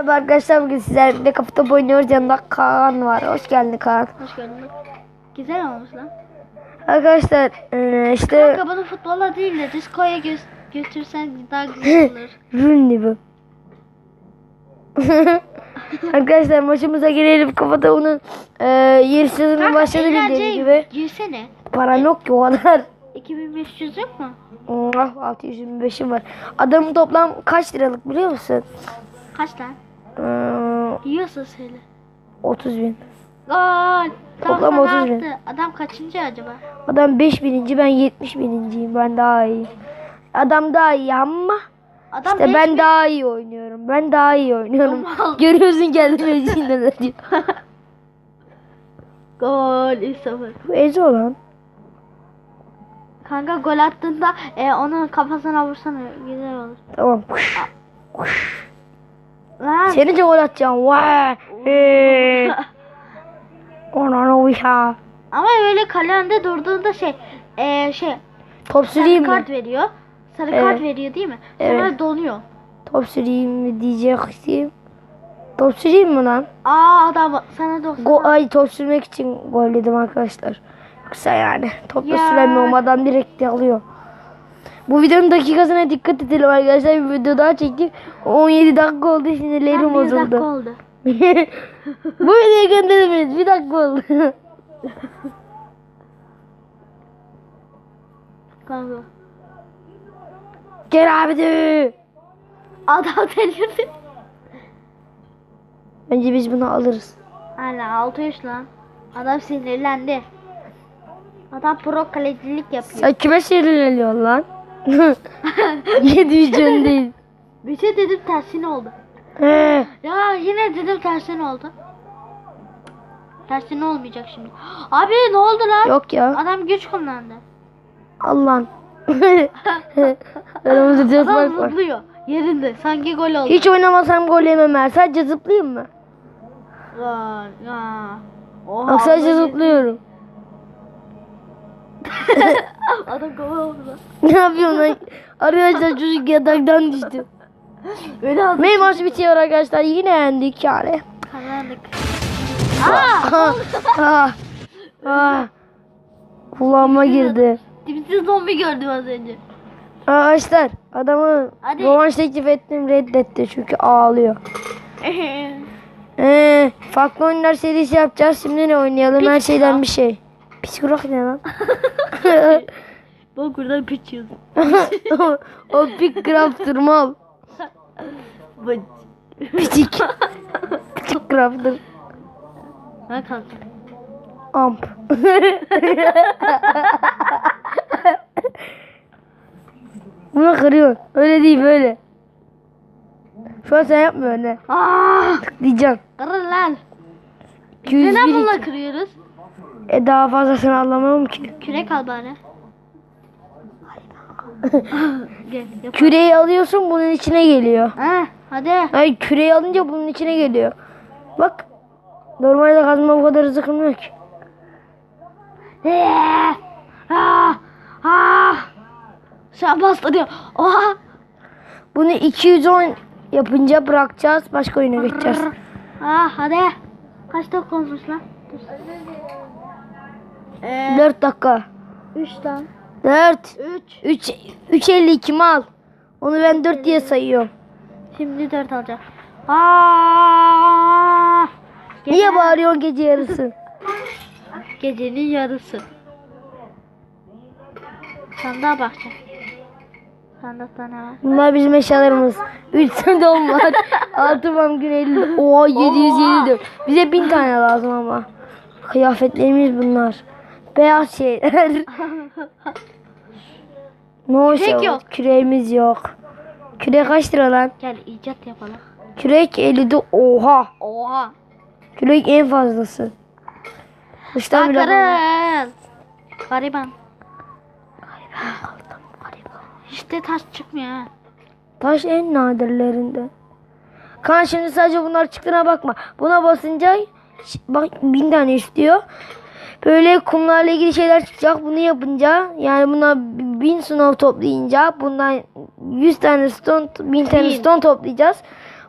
Merhaba arkadaşlar bugün sizlerle topu oynuyoruz. Yanında Kaan var. Hoş geldin Kaan. Hoş geldin. Güzel olmuş lan. Arkadaşlar eee, işte Kanka bunu futbola değil de diskoya gö götürsen daha güzel olur. Rooney bu. arkadaşlar maçımıza girelim. Kafa topunun eee yeni sezonu başladı bildiğiniz gibi. Girsene. Param yok ki o kadar. 2500 yok mu? Ah 625'im var. Adamın toplam kaç liralık biliyor musun? Kaç lan? Eee, Yiyorsa söyle. 30 bin. Gol. Toplam 90 30 bin. Adam kaçıncı acaba? Adam 5 bininci ben 70 bininciyim. Ben daha iyi. Adam daha iyi ama Adam İşte ben bin- daha iyi oynuyorum. Ben daha iyi oynuyorum. Görüyorsun kendini içinden diyor. Gol 3-0. Bu Ezo lan. Kanka gol attığında e, onun kafasına vursana güzel olur. Tamam. Lan. Seni de gol atacağım. Vay. Ee. Ona uşağı. Ama öyle kale önünde durduğunda şey e, şey Top sarı süreyim mi? kart veriyor. Sarı Evet. kart veriyor değil mi? Sonra Evet. donuyor. Top süreyim mi diyecektim. Top süreyim mi lan? Aa adam sana 90. Go ay top sürmek için gol dedim arkadaşlar. Yoksa yani topla Ya. süremiyorum adam direkt alıyor. Bu videonun dakikasına dikkat edelim arkadaşlar. Bir video daha çektik. 17 dakika oldu sinirlerim Tam bir dakika bozuldu. oldu. Bu videoyu gönderemeyiz. Bir dakika oldu. Kanka. Gel abi de. Adam delirdi. Bence biz bunu alırız. Hala 6 yaş lan. Adam sinirlendi. Adam pro kalecilik yapıyor. Sen kime sinirleniyorsun lan? 700 can değil. Bir şey dedim tersine oldu. Ya yine dedim tersine oldu. Tersine olmayacak şimdi. Abi ne oldu lan? Yok ya. Adam güç kullandı. Allah'ın. Aramızda Adam fark var. zıplıyor. Yerinde. Sanki gol oldu. Hiç oynamasam gol yemem ben. Sadece zıplayayım mı? Ya, ya. Oha, Bak sadece zıplıyorum. Adam gol oldu lan. ne yapıyorsun lan? Arkadaşlar çocuk yataktan düştü. Öyle aldı. Benim maç bitiyor arkadaşlar. Yine yendik yani. Kazandık. Aa! Ah, ah, ah. Kulağıma girdi. Dipsiz zombi gördüm az önce. Arkadaşlar adamı Hadi. rövanş teklif ettim reddetti çünkü ağlıyor. Ee, farklı oyunlar serisi yapacağız. Şimdi ne oynayalım? Her şeyden bir şey. Psikolog ne lan? Bak buradan piç yazıyor. o Big Crafter mal. Piçik. Piçik Crafter. Ha kanka. Amp. Bunu kırıyor. Öyle değil böyle. Şu an sen yapmıyorsun ne? Aa! Diyeceğim. Kırın lan. 201 Neden için. bununla kırıyoruz? E daha fazlasını anlamam ki. Kürek al bari. Gel yap. Küreği alıyorsun bunun içine geliyor. Ha, hadi. Ay küreği alınca bunun içine geliyor. Bak. Normalde kazma bu kadar hızlı kırmıyor ki. Ah! Ah! Ah! Şu an bastırıyor. Oha! Bunu 210 yapınca bırakacağız. Başka oyuna geçeceğiz. Ah hadi. Kaç dakika olmuş lan? Ee, 4 dakika. 3 lan. 4. 3. 3 3.52 mal. Onu ben 4 diye sayıyorum. Şimdi 4 alacağım. Aa! Niye bağırıyorsun gece yarısı? Gecenin yarısı. Sandığa bakacağım. Sandıkta ne var? Bunlar bizim eşyalarımız. 3 tane don var. 6 bam gün 50. Oha 754. Bize 1000 tane lazım ama. Kıyafetlerimiz bunlar. Beyaz şeyler. ne o Kürek şey yok. Küreğimiz yok. Kürek kaç lira lan? Gel icat yapalım. Kürek 50'de oha. Oha. Kürek en fazlası. Dıştan bile kalmadı. Bakarın. Gariban. İşte taş çıkmıyor ha. Taş en nadirlerinden. Kan şimdi sadece bunlar çıktığına bakma. Buna basınca bak bin tane istiyor. Böyle kumlarla ilgili şeyler çıkacak. Bunu yapınca yani buna bin sınav toplayınca bundan 100 tane stone, bin tane Bin. stone toplayacağız.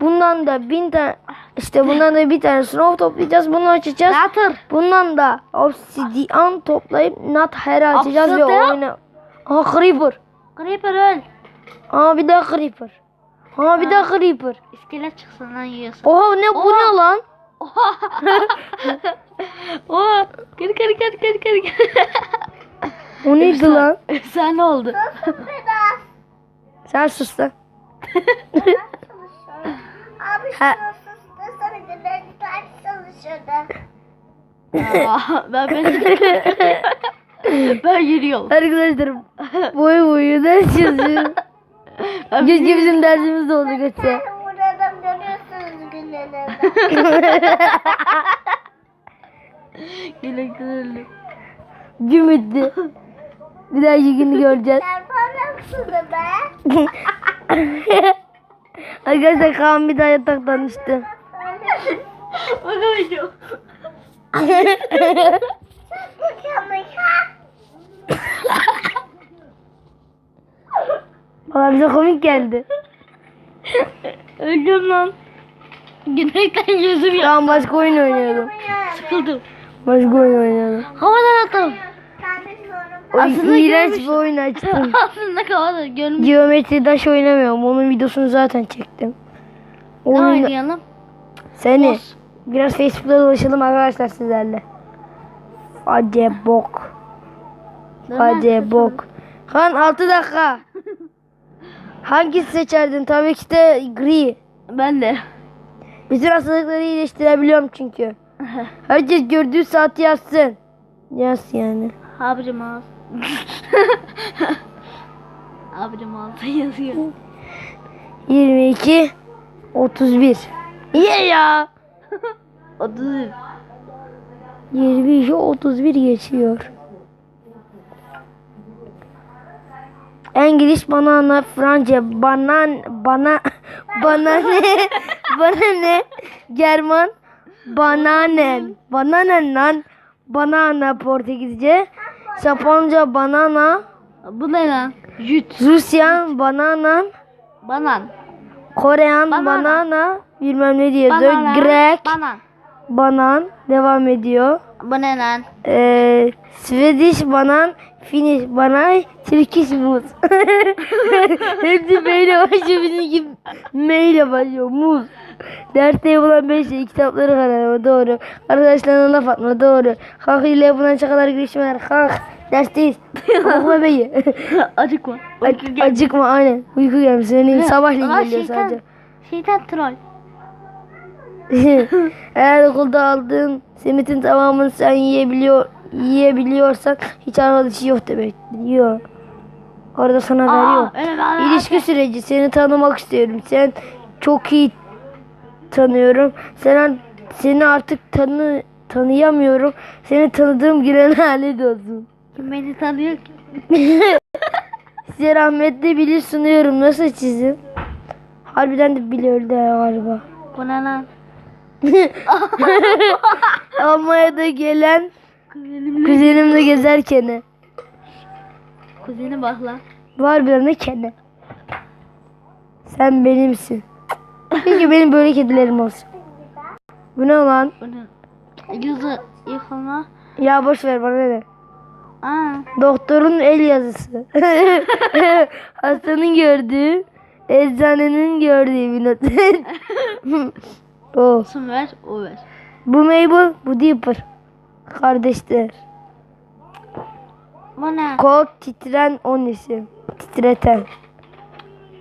Bundan da bin tane işte bundan da bir tane snow toplayacağız. Bunu açacağız. Nether. Bundan da obsidian toplayıp nat her açacağız ve oyna. Aha creeper. Creeper öl. Aa bir daha creeper. Aa bir daha creeper. İskelet çıksın lan yiyorsun. Oha ne bu Oha. ne lan? Oha. Geri geri geri geri geri geri. O neydi lan? Sen ne oldu? Sen sus lan. Abi Ha. Aa, ben ben ben yürüyorum. Arkadaşlar boyu boyu ders yazıyorum. Keşke bizim dersimiz de oldu götse. Güle güle. Bitti. Bir daha günü göreceğiz. Mısın be? Arkadaşlar Kaan bir daha yataktan düştü. Bakamayacağım. Mükemmel ha. Valla bize komik geldi. Öldüm lan. Gülmekten yüzüm ya. Tamam başka oyun oynayalım. Sıkıldım. Başka oyun oynayalım. Havadan atalım. Kardeşim O Aslında iğrenç bir oyun açtım. Aslında havadan görmüş. Geometri Dash oynamıyorum. Onun videosunu zaten çektim. Ne Oyun... oynayalım? Seni. Boss. Biraz Facebook'ta dolaşalım arkadaşlar sizlerle. Acebok. Acebok. Han 6 dakika. Hangisi seçerdin? Tabii ki de gri. Ben de. Bütün hastalıkları iyileştirebiliyorum çünkü. Herkes gördüğü saati yazsın. Yaz yani. Abicim ağız. Abicim ağzı yazıyor. 22 31. İyi ya. 30. 22 31 geçiyor. İngiliz banana Fransa banan bana bana ne bana ne? German. Bananen bananen lan. Banana Portekizce. Japonca banana. Bu ne lan? Jüt. Rusyan banana. Banan. Korean Banana. banana. Bilmem ne diyor. Grek. Banan. banan. Devam ediyor. Bu ne lan? Ee, Swedish banan, Finnish banan, Turkish muz. Hepsi meyle başlıyor. Bizimki meyle başlıyor. Muz. Derste yapılan 5 şey. Kitapları kararma. Doğru. Arkadaşlarına laf atma. Doğru. Kalk ile yapılan şakalar girişmeler. Kalk. Dersteyiz. Okuma beyi. Acıkma. Ac- acıkma aynen. Uyku gelmiş. Senin sabahleyin geliyor sadece. Şeytan troll. Eğer okulda aldığın simitin tamamını sen yiyebiliyor yiyebiliyorsan hiç arkadaşı yok demek. Yok. Orada sana veriyor. öyle ben- İlişki süreci seni tanımak istiyorum. Sen çok iyi tanıyorum. Sen seni artık tanı tanıyamıyorum. Seni tanıdığım güne lanet olsun. Kim beni tanıyor ki? Size rahmetli bilir sunuyorum. Nasıl çizim? Harbiden de biliyordu galiba. Bu ne lan? Almanya'da gelen Kuzenimle. kuzenimle gezerken. Kuzeni bak lan. Var bir ana kene. Sen benimsin. Peki benim böyle kedilerim olsun. Bu ne lan? Bu ne? Yüzü yıkılma. Ya boş ver bana ne? Aa. Doktorun el yazısı. Hastanın gördüğü, eczanenin gördüğü bir not. oh. Sun ver, o ver. Bu Mabel, bu Dipper. Kardeşler. Bu ne? Kol titren on isim. Titreten.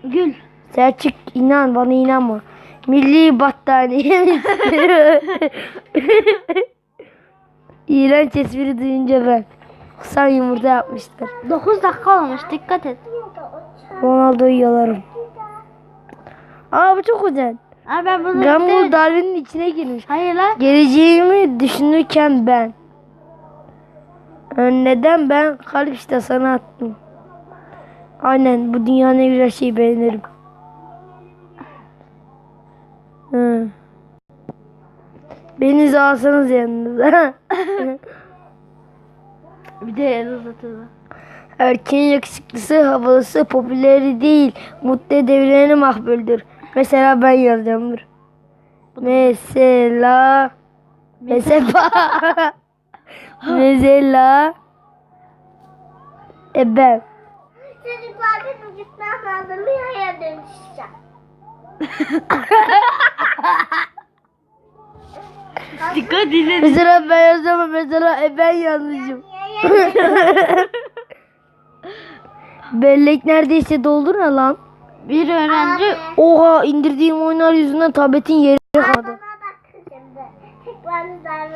Gül. Selçuk inan bana inanma. Milli battaniye. İğrenç espri duyunca ben. Sen yumurta yapmışlar. 9 dakika olmuş dikkat et. Ronaldo'yu yalarım. Aa bu çok güzel. Abi ben bunu istemedim. Darwin'in içine girmiş. Hayır lan. Geleceğimi düşünürken ben. Neden ben kalp işte sana attım. Aynen bu dünyanın en güzel şeyi beğenirim. Hı. Beni alsanız yanınıza. Bir de el uzatıldı. Erkeğin yakışıklısı, havalısı, popüleri değil. Mutlu devireni mahbuldür. Mesela ben yazacağım dur. Mesela mesela mesela e ben Çocuklar benim gitmem lazım. Bir aya dönüşeceğim. Dikkat edin. mesela ben yazacağım mesela e ben yazacağım. Bellek neredeyse doldur ne lan? Bir öğrenci Oha indirdiğim oyunlar yüzünden tabletin yeri kaldı. Şimdi. Tekrar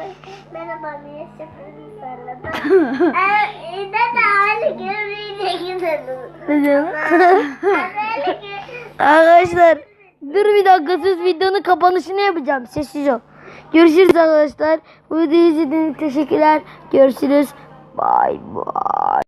Merhaba niye şefini söyledim. Ne de hali görmeyecek gidelim. Arkadaşlar dur bir dakika siz videonun kapanışını yapacağım. Sessiz ol. Görüşürüz arkadaşlar. Bu videoyu izlediğiniz için teşekkürler. Görüşürüz. Bye bye.